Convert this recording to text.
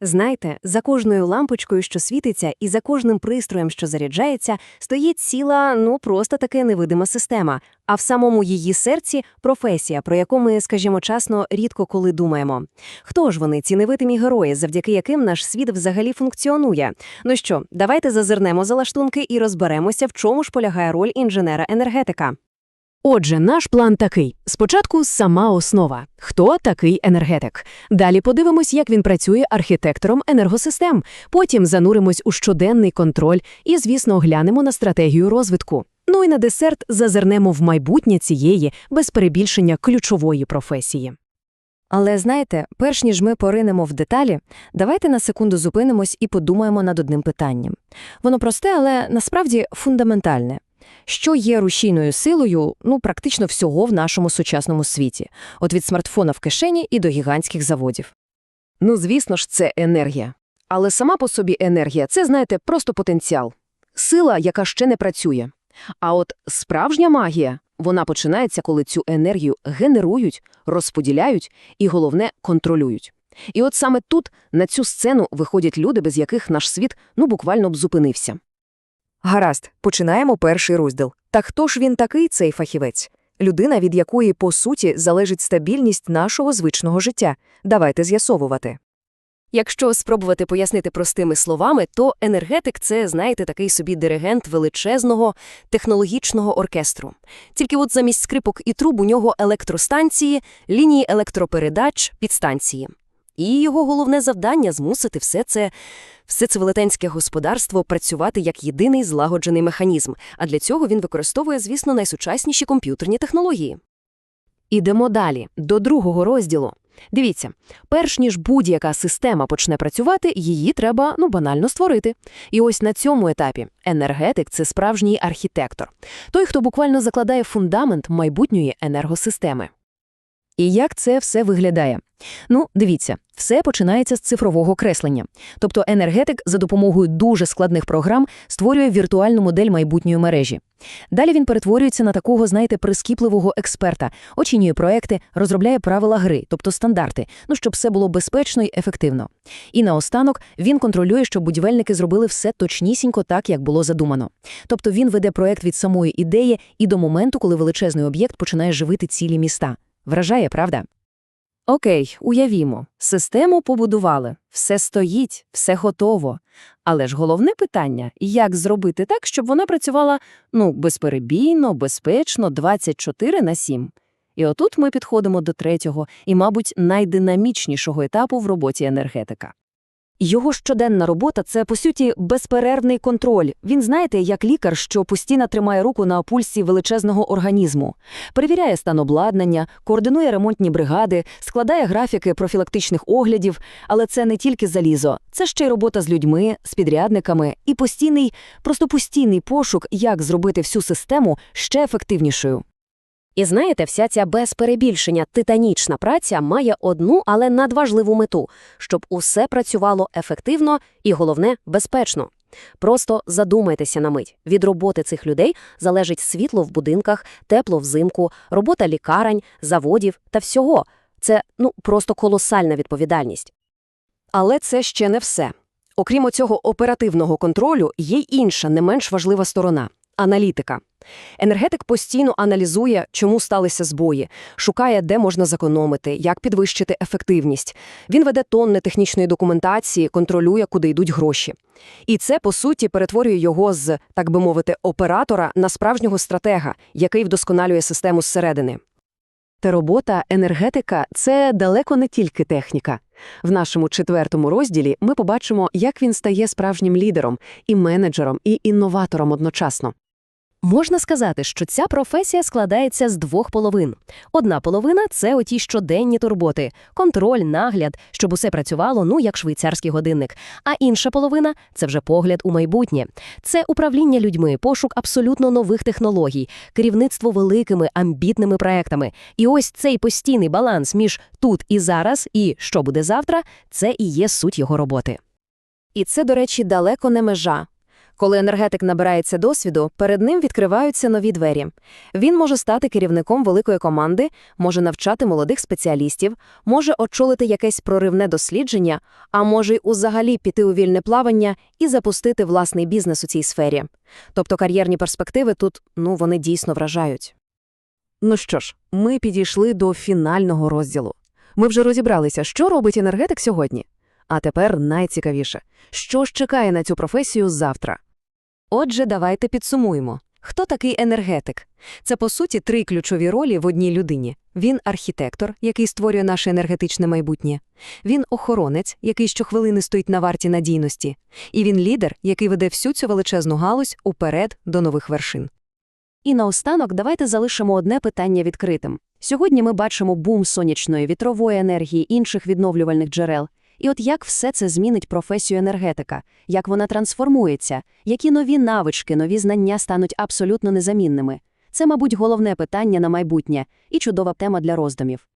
Знаєте, за кожною лампочкою, що світиться, і за кожним пристроєм, що заряджається, стоїть ціла, ну просто таке невидима система. А в самому її серці професія, про яку ми, скажімо чесно, рідко коли думаємо. Хто ж вони, ці невидимі герої, завдяки яким наш світ взагалі функціонує? Ну що, давайте зазирнемо за лаштунки і розберемося, в чому ж полягає роль інженера-енергетика. Отже, наш план такий: спочатку сама основа. Хто такий енергетик? Далі подивимось, як він працює архітектором енергосистем. Потім зануримось у щоденний контроль і, звісно, оглянемо на стратегію розвитку. Ну і на десерт зазирнемо в майбутнє цієї, без перебільшення, ключової професії. Але знаєте, перш ніж ми поринемо в деталі, давайте на секунду зупинимось і подумаємо над одним питанням. Воно просте, але насправді фундаментальне. Що є рушійною силою, ну, практично всього в нашому сучасному світі, от від смартфона в кишені і до гігантських заводів. Ну, звісно ж, це енергія. Але сама по собі енергія це, знаєте, просто потенціал. Сила, яка ще не працює. А от справжня магія, вона починається, коли цю енергію генерують, розподіляють і, головне, контролюють. І от саме тут, на цю сцену, виходять люди, без яких наш світ, ну, буквально б зупинився. Гаразд, починаємо перший розділ. Та хто ж він такий, цей фахівець? Людина, від якої, по суті, залежить стабільність нашого звичного життя. Давайте з'ясовувати. Якщо спробувати пояснити простими словами, то енергетик це, знаєте, такий собі диригент величезного технологічного оркестру. Тільки от замість скрипок і труб у нього електростанції, лінії електропередач, підстанції. І його головне завдання змусити все це, все це велетенське господарство працювати як єдиний злагоджений механізм, а для цього він використовує, звісно, найсучасніші комп'ютерні технології. Ідемо далі, до другого розділу. Дивіться, перш ніж будь-яка система почне працювати, її треба, ну, банально створити. І ось на цьому етапі енергетик – це справжній архітектор. Той, хто буквально закладає фундамент майбутньої енергосистеми. І як це все виглядає? Ну, дивіться, все починається з цифрового креслення. Тобто енергетик за допомогою дуже складних програм створює віртуальну модель майбутньої мережі. Далі він перетворюється на такого, знаєте, прискіпливого експерта, оцінює проекти, розробляє правила гри, тобто стандарти, ну щоб все було безпечно і ефективно. І наостанок він контролює, щоб будівельники зробили все точнісінько так, як було задумано. Тобто він веде проект від самої ідеї і до моменту, коли величезний об'єкт починає живити цілі міста. Вражає, правда? Окей, уявімо, систему побудували, все стоїть, все готово. Але ж головне питання – як зробити так, щоб вона працювала, ну, безперебійно, безпечно, 24 на 7. І отут ми підходимо до третього і, мабуть, найдинамічнішого етапу в роботі енергетика. Його щоденна робота це, по суті, безперервний контроль. Він, знаєте, як лікар, що постійно тримає руку на пульсі величезного організму, перевіряє стан обладнання, координує ремонтні бригади, складає графіки профілактичних оглядів. Але це не тільки залізо, це ще й робота з людьми, з підрядниками і постійний, просто постійний пошук, як зробити всю систему ще ефективнішою. І знаєте, вся ця без перебільшення титанічна праця має одну, але надважливу мету, щоб усе працювало ефективно і, головне, безпечно. Просто задумайтеся на мить. Від роботи цих людей залежить світло в будинках, тепло взимку, робота лікарень, заводів та всього. Це, ну, просто колосальна відповідальність. Але це ще не все. Окрім оцього оперативного контролю, є й інша, не менш важлива сторона – аналітика. Енергетик постійно аналізує, чому сталися збої, шукає, де можна зекономити, як підвищити ефективність. Він веде тонни технічної документації, контролює, куди йдуть гроші. І це, по суті, перетворює його з, так би мовити, оператора на справжнього стратега, який вдосконалює систему зсередини. Та робота енергетика це далеко не тільки техніка. В нашому четвертому розділі ми побачимо, як він стає справжнім лідером, і менеджером, і інноватором одночасно. Можна сказати, що ця професія складається з двох половин. Одна половина це оті щоденні турботи, контроль, нагляд, щоб усе працювало, ну як швейцарський годинник. А інша половина це вже погляд у майбутнє. Це управління людьми, пошук абсолютно нових технологій, керівництво великими амбітними проектами. І ось цей постійний баланс між тут і зараз, і що буде завтра, це і є суть його роботи. І це, до речі, далеко не межа. Коли енергетик набирається досвіду, перед ним відкриваються нові двері. Він може стати керівником великої команди, може навчати молодих спеціалістів, може очолити якесь проривне дослідження, а може й узагалі піти у вільне плавання і запустити власний бізнес у цій сфері. Тобто кар'єрні перспективи тут, ну, вони дійсно вражають. Ну що ж, ми підійшли до фінального розділу. Ми вже розібралися, що робить енергетик сьогодні. А тепер найцікавіше. Що ж чекає на цю професію завтра? Отже, давайте підсумуємо. Хто такий енергетик? Це, по суті, три ключові ролі в одній людині. Він архітектор, який створює наше енергетичне майбутнє. Він охоронець, який щохвилини стоїть на варті надійності. І він лідер, який веде всю цю величезну галузь уперед до нових вершин. І наостанок давайте залишимо одне питання відкритим. Сьогодні ми бачимо бум сонячної, вітрової енергії, інших відновлювальних джерел. І от як все це змінить професію енергетика, як вона трансформується, які нові навички, нові знання стануть абсолютно незамінними. Це, мабуть, головне питання на майбутнє і чудова тема для роздумів.